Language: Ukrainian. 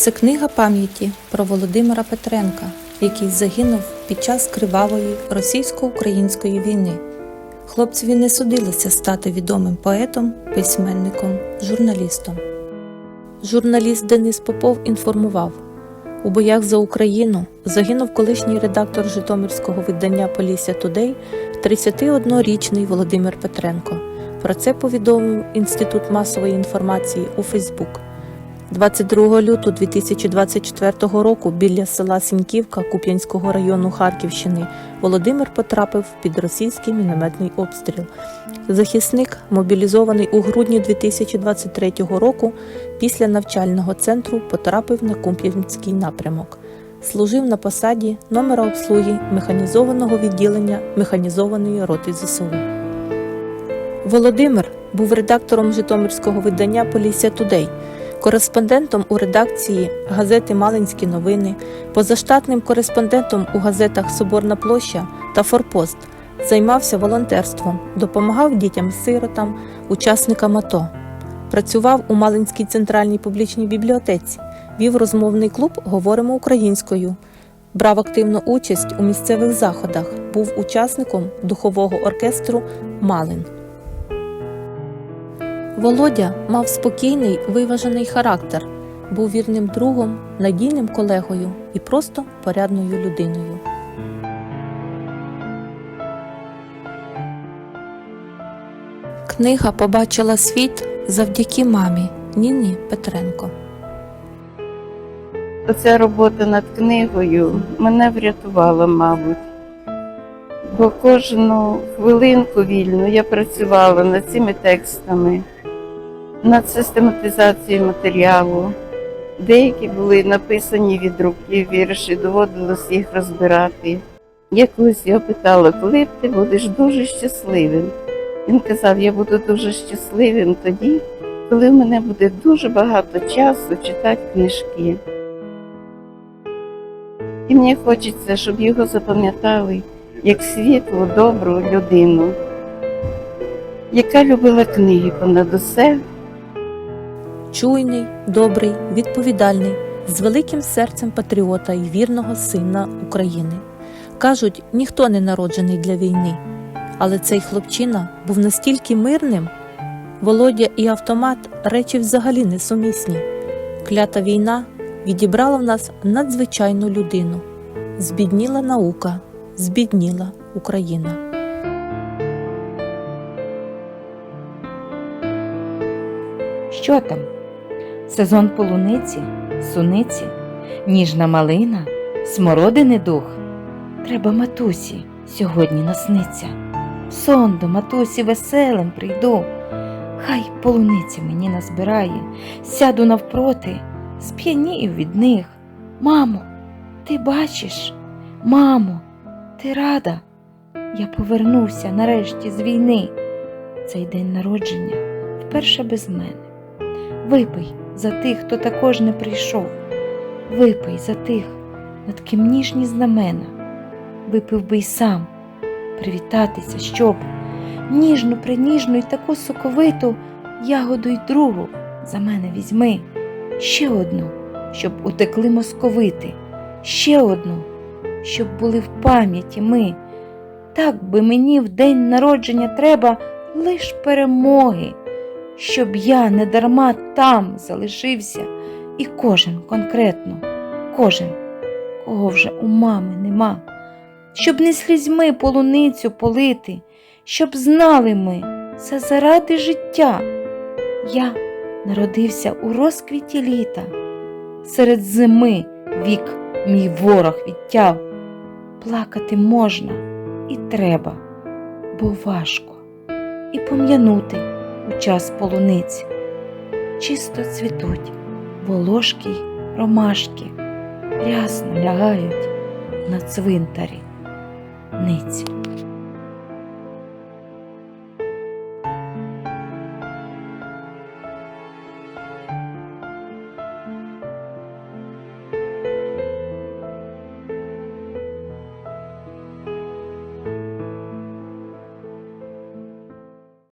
Це книга пам'яті про Володимира Петренка, який загинув під час кривавої російсько-української війни. Хлопцеві не судилося стати відомим поетом, письменником, журналістом. Журналіст Денис Попов інформував: у боях за Україну загинув колишній редактор Житомирського видання Полісся Тудей 31-річний Володимир Петренко. Про це повідомив Інститут масової інформації у Фейсбук. 22 лютого 2024 року біля села Сіньківка Куп'янського району Харківщини Володимир потрапив під російський мінометний обстріл. Захисник, мобілізований у грудні 2023 року, після навчального центру потрапив на Куп'янський напрямок. Служив на посаді номера обслуги механізованого відділення механізованої роти ЗСУ. Володимир був редактором Житомирського видання Полісся Тудей, кореспондентом у редакції газети Малинські новини, позаштатним кореспондентом у газетах Соборна площа та Форпост. Займався волонтерством, допомагав дітям-сиротам, учасникам АТО. Працював у Малинській центральній публічній бібліотеці, вів розмовний клуб Говоримо українською. Брав активну участь у місцевих заходах, був учасником духового оркестру Малин. Володя мав спокійний, виважений характер, був вірним другом, надійним колегою і просто порядною людиною. Книга побачила світ завдяки мамі Ніні Петренко. Оця робота над книгою мене врятувала, мабуть. Бо кожну хвилинку вільну я працювала над цими текстами, над систематизацією матеріалу. Деякі були написані від руки вірші, доводилось їх розбирати. Я питала, коли ти будеш дуже щасливим. Він казав, я буду дуже щасливим тоді, коли в мене буде дуже багато часу читати книжки. І мені хочеться, щоб його запам'ятали як світлу, добру людину, яка любила книги понад усе. Чуйний, добрий, відповідальний, з великим серцем патріота і вірного сина України. Кажуть, ніхто не народжений для війни, але цей хлопчина був настільки мирним. Володя і автомат речі взагалі несумісні. Клята війна відібрала в нас надзвичайну людину. Збідніла наука, збідніла Україна. Що там? Сезон полуниці, суниці, ніжна малина, смородини дух. Треба матусі сьогодні насниться. Сон до матусі веселим прийду. Хай полуниця мені назбирає, сяду навпроти, сп'янію від них. Мамо, ти бачиш? Мамо, ти рада? Я повернувся нарешті з війни. Цей день народження вперше без мене. Випий за тих, хто також не прийшов. Випий за тих, над ким ніжні знамена. Випив би й сам, привітатися, щоб ніжну, приніжну й таку соковиту ягоду й другу за мене візьми. Ще одну, щоб утекли московити, ще одну, щоб були в пам'яті ми. Так би мені в день народження треба лиш перемоги щоб я недарма там залишився, і кожен конкретно, кожен, кого вже у мами нема, щоб не слізьми полуницю полити, щоб знали ми це заради життя. Я народився у розквіті літа, серед зими вік мій ворог відтяв. Плакати можна і треба, бо важко, і пом'янути у час полуниць. Чисто цвітуть волошки й ромашки, рясно лягають на цвинтарі ниць.